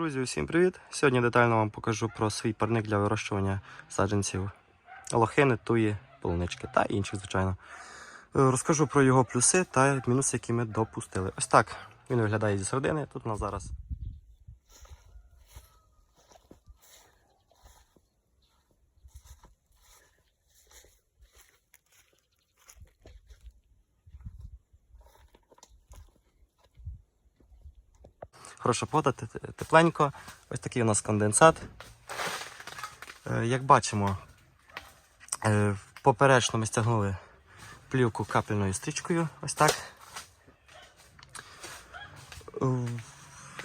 Друзі, усім привіт! Сьогодні детально вам покажу про свій парник для вирощування саджанців лохини, туї, полунички та інших, звичайно. Е, Розкажу про його плюси та мінуси, які ми допустили. Ось так він виглядає зі середини. Тут у нас зараз хороша те- тепленько. Ось такий у нас конденсат. Е, Як бачимо, е, поперечно ми стягнули плівку капельною стрічкою. Ось так. Е,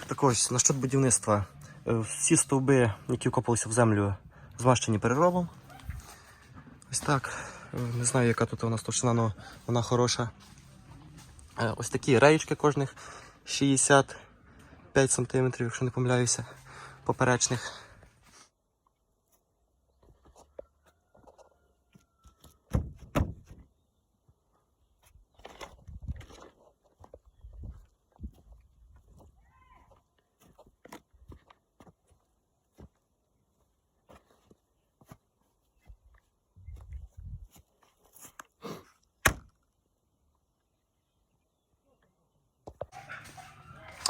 Так ось, насчет будівництва. Всі стовби, які вкопалися в землю, змащені переробом. Ось так. Не знаю, яка тут у нас товщина, але вона хороша. Ось такі реєчки кожних 65 см, якщо не помиляюся, поперечних.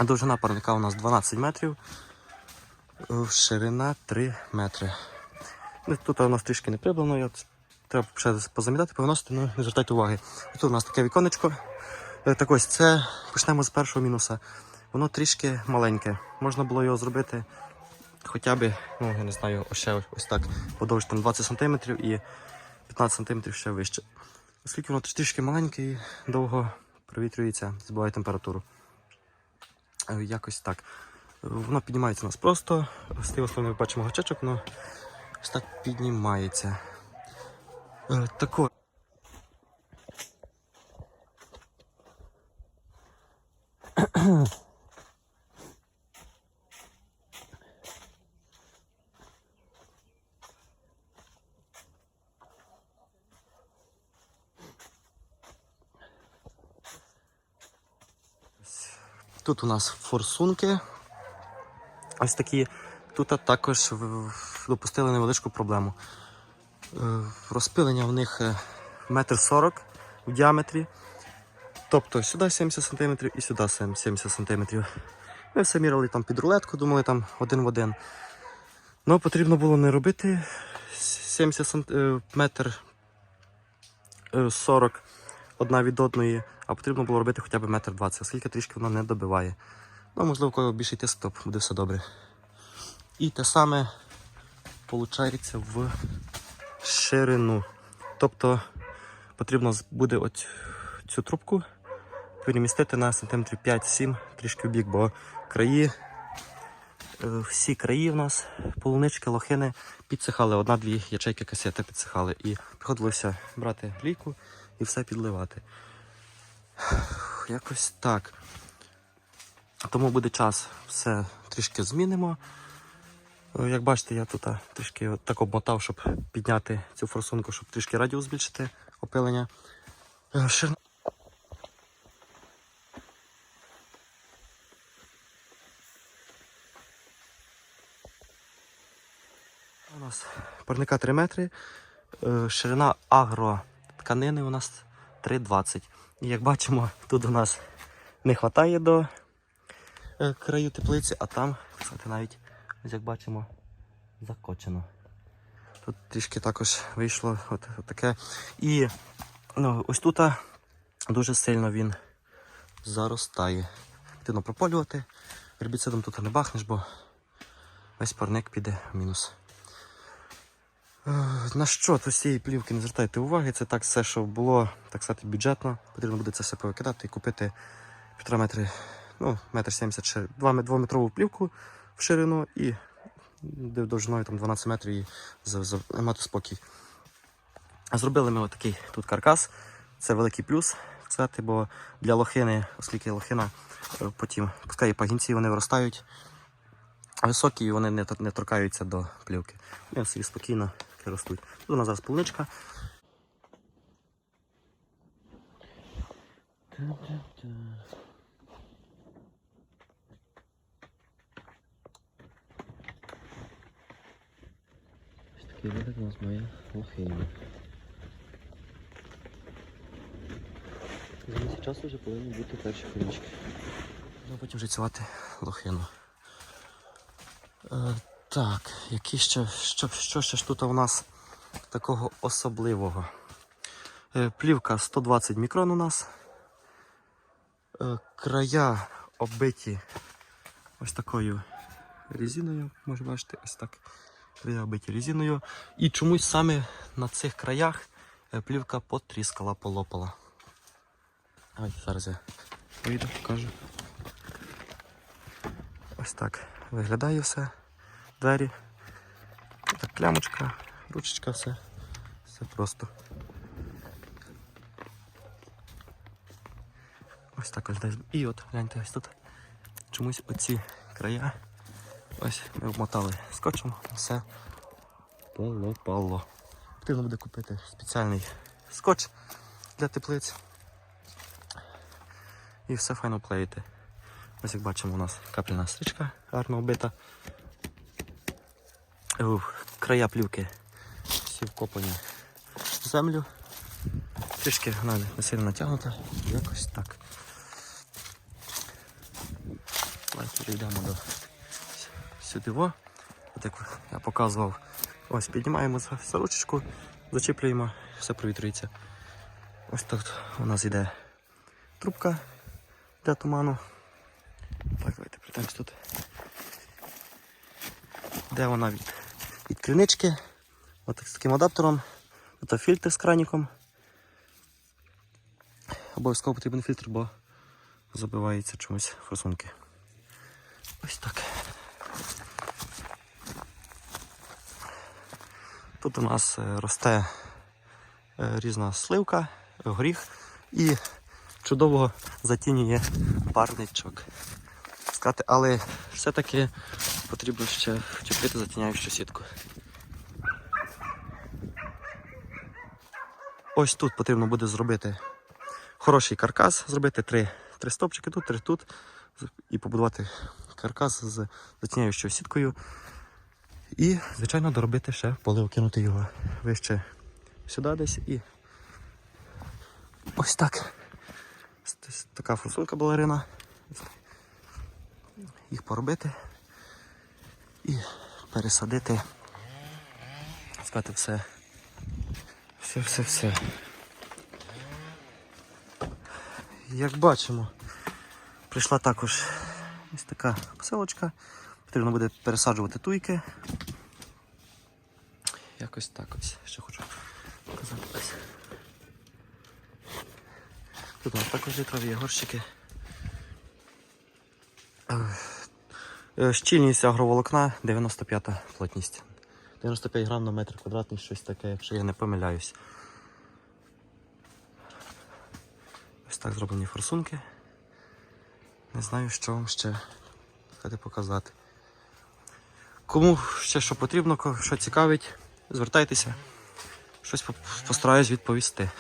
Довжина парника у нас 12 метрів, е, ширина 3 метри. Ну, Тут у нас трішки не прибрано, я треба ще позамітати, повиносити, але не звертайте уваги. Тут у нас таке віконечко. Е, Так ось, це почнемо з першого мінуса. Воно трішки маленьке. Можна було його зробити хоча б, ну я не знаю, ось ще ось так, подовж там 20 см і 15 см ще вище. Оскільки воно трішки маленьке і довго провітрюється, збиває температуру. Е, Якось так. Воно піднімається у нас просто. З тієї сторони ми бачимо гачечок, воно ось так піднімається. Е, Тако. Тут у нас форсунки. Ось такі. Тут також допустили невеличку проблему. Е, Розпилення в них е, метр сорок в діаметрі. Тобто сюди 70 см і сюди 70 см. Ми все міряли там під рулетку, думали там один в один. Ну, потрібно було не робити 70 см, е, метр е, 40 одна від одної, а потрібно було робити хоча б метр 20, оскільки трішки воно не добиває. Ну, можливо, у кого більший тиск, то буде все добре. І те саме виходить в ширину. Тобто потрібно буде от цю трубку перемістити на сантиметрів 5-7 трішки в бік, бо краї, е, всі краї в нас, полунички, лохини підсихали, одна-дві ячейки касети підсихали. І приходилося брати лійку і все підливати. Якось так. Тому буде час, все трішки змінимо. Е, Як бачите, я тут трішки так обмотав, щоб підняти цю форсунку, щоб трішки радіус збільшити опилення. Е, Ширина. У нас парника 3 метри, е, ширина агро тканини у нас 3,20. І як бачимо, тут у нас не вистачає до е, краю теплиці, а там, кстати, навіть, ось як бачимо, закочено. Тут трішки також вийшло от, от таке. І ну, ось тут дуже сильно він заростає. Потрібно прополювати. Гербіцидом тут не бахнеш, бо весь парник піде в мінус. Е, На що то з цієї плівки не звертайте уваги, це так все, що було, так сказати, бюджетно. Потрібно буде це все повикидати і купити півтора метри, ну, метр сімдесят, шир- два ме- двометрову плівку в ширину і довжиною там 12 метрів і за, мати спокій. Зробили ми отакий тут каркас. Це великий плюс, сказати, бо для лохини, оскільки лохина е, потім пускає пагінці, вони виростають високі і вони не, торкаються до плівки. Вони собі спокійно трошки ростуть. Тут у нас зараз полничка. Ось такий вигляд у нас має лохиня. За місяць часу вже повинні бути перші корінчики. Ну, Потім вже цілати лохину. Е, так, які ще, що, що ще ж тут у нас такого особливого? Е, плівка 120 мікрон у нас. Е, края оббиті ось такою резиною, може бачите, ось так. Края оббиті резиною. І чомусь саме на цих краях е, плівка потріскала, полопала. Ой, зараз я вийду, покажу. Ось так виглядає все. Двері. Так, клямочка, ручечка, все. Все просто. Ось так виглядає. І от, гляньте, ось тут. Чомусь оці края. Ось ми обмотали скотчем, все полопало. Потрібно буде купити спеціальний скотч для теплиць. І все файно клеїти. Ось як бачимо, у нас капельна стрічка гарно оббита. Е, Края плівки всі вкопані землю. Трішки вона не сильно натягнута. Якось так. Давайте перейдемо до сюди. От як я показував. Ось піднімаємо ручечку, зачіплюємо, все провітрюється. Ось тут у нас йде трубка для туману. Так, давайте прийдемо тут. Де вона від, від кринички. От з таким адаптером. Тут фільтр з краніком. Обов'язково потрібен фільтр, бо забиваються чомусь форсунки. Ось так. Тут у нас е, росте е, різна сливка, горіх і чудово затінює парничок. Але все-таки потрібно ще вчепити затіняючу сітку. Ось тут потрібно буде зробити хороший каркас, зробити три, три стопчики тут, три тут, і побудувати каркас з затіняючою сіткою. І, звичайно, доробити ще полив, кинути його вище сюди десь і ось так. Така форсунка балерина. Їх поробити і пересадити. Сказати все. Все, все, все. Як бачимо, прийшла також ось така поселочка. Потрібно буде пересаджувати туйки. Якось так ось. Ще хочу показати. Ось. Тут у нас також літрові горщики. Е, Щільність агроволокна 95 плотність. 95 грам на метр квадратний, щось таке, якщо я не помиляюсь. Ось так зроблені форсунки. Не знаю, що вам ще хотіти показати. Кому ще що потрібно, що цікавить, звертайтеся. Щось по- постараюсь відповісти.